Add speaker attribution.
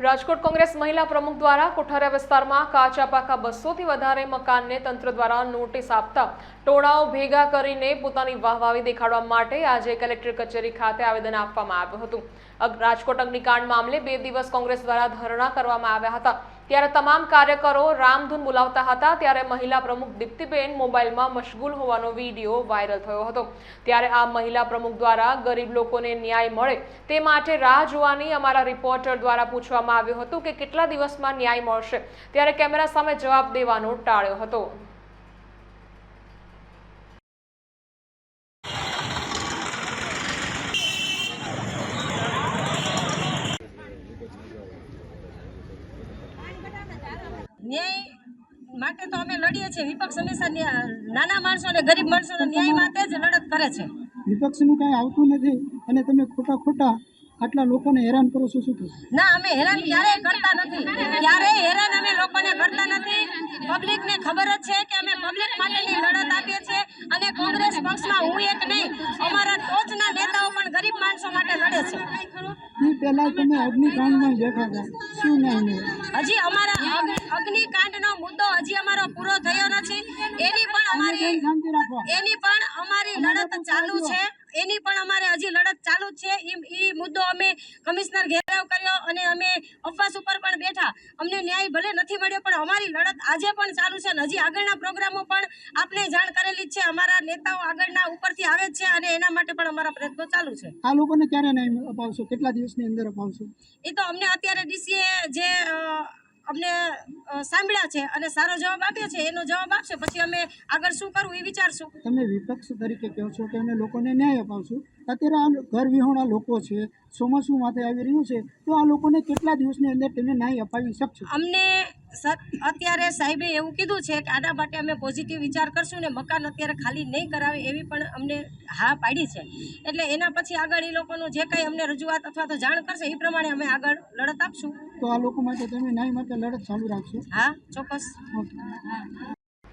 Speaker 1: રાજકોટ કોંગ્રેસ મહિલા પ્રમુખ દ્વારા કોઠારા વિસ્તારમાં કાચા પાકા બસોથી વધારે મકાનને તંત્ર દ્વારા નોટિસ આપતા ટોળાઓ ભેગા કરીને પોતાની વાહવાહી દેખાડવા માટે આજે કલેક્ટર કચેરી ખાતે આવેદન આપવામાં આવ્યું હતું. રાજકોટ અગ્નિકાંડ મામલે બે દિવસ કોંગ્રેસ દ્વારા ધરણા કરવામાં આવ્યા હતા. ત્યારે તમામ કાર્યકરો રામધૂન બોલાવતા હતા. ત્યારે મહિલા પ્રમુખ દીપ્તિબેન મોબાઈલમાં મશગુલ હોવાનો વીડિયો વાયરલ થયો હતો. ત્યારે આ મહિલા પ્રમુખ દ્વારા ગરીબ લોકોને ન્યાય મળે તે માટે રાહ જોવાની અમારા રિપોર્ટર દ્વારા પૂછવામાં આવ્યું હતું કે કેટલા દિવસમાં ન્યાય મળશે? ત્યારે કેમેરા સામે જવાબ દેવાનો ટાળ્યો હતો.
Speaker 2: ન્યાય માટે તો અમે લડીએ છીએ. વિપક્ષ હંમેશા નાના માણસો અને ગરીબ માણસોને ન્યાય માટે જ લડત કરે છે.
Speaker 3: વિપક્ષનું કાંઈ આવતું નથી અને તમે ખોટા ખોટા આટલા લોકોને હેરાન કરો છો શું
Speaker 2: ના અમે હેરાન ક્યારેય કરતા નથી. ક્યારેય હેરાન અમે લોકોને કરતા નથી. પબ્લિકને ખબર જ છે કે અમે પબ્લિક માટેની લડત આપીએ છીએ અને કોંગ્રેસ પક્ષમાં હું એક નહીં અમારા ટોચના નેતાઓ પણ ગરીબ માણસો માટે લડે છે.
Speaker 3: પહેલા તમે બેઠા હતા.
Speaker 2: હજી અમારા અગ્નિ- અગ્નિકાંડનો મુદ્દો હજી અમારો પૂરો થયો નથી. એની પણ અમારી એની પણ અમારી લડત ચાલુ છે. એની પણ અમારે હજી લડત ચાલુ જ છે. એ મુદ્દો અમે કમિશનર ઘેરાવ કર્યો અને અમે અફવાસ ઉપર પણ બેઠા. અમને ન્યાય ભલે નથી મળ્યો પણ અમારી લડત આજે પણ ચાલુ છે અને હજી આગળના પ્રોગ્રામો પણ આપને કરેલી છે અમારા નેતાઓ આગળના ઉપરથી આવે છે અને એના માટે પણ અમારા પ્રયત્નો ચાલુ છે.
Speaker 3: આ લોકોને ક્યારે ન્યાય અપાવશો? કેટલા દિવસની અંદર અપાવશો?
Speaker 2: એ તો અમને અત્યારે ડીસીએ જે અમને સાંભળ્યા છે અને સારો જવાબ આપ્યો છે એનો જવાબ આપશે. પછી અમે આગળ શું કરવું એ વિચારશું.
Speaker 3: તમે વિપક્ષ તરીકે કહો છો કે અમે લોકોને ન્યાય અપાવશું? અત્યારે આ ઘર વિહોણા લોકો છે ચોમાસું માથે આવી રહ્યું છે તો આ લોકોને કેટલા દિવસની અંદર તમે ન્યાય અપાવી શકશો?
Speaker 2: અમને અત્યારે સાહેબે એવું કીધું છે કે આના માટે અમે પોઝિટિવ વિચાર કરશું ને મકાન અત્યારે ખાલી નહીં કરાવે એવી પણ અમને હા પાડી છે. એટલે એના પછી આગળ એ લોકોનું જે કંઈ અમને રજૂઆત અથવા તો જાણ કરશે એ પ્રમાણે અમે આગળ લડત આપશું.
Speaker 3: તો આ લોકો માટે તમે ન્યાય માટે લડત ચાલુ રાખશો?
Speaker 2: હા ચોક્કસ.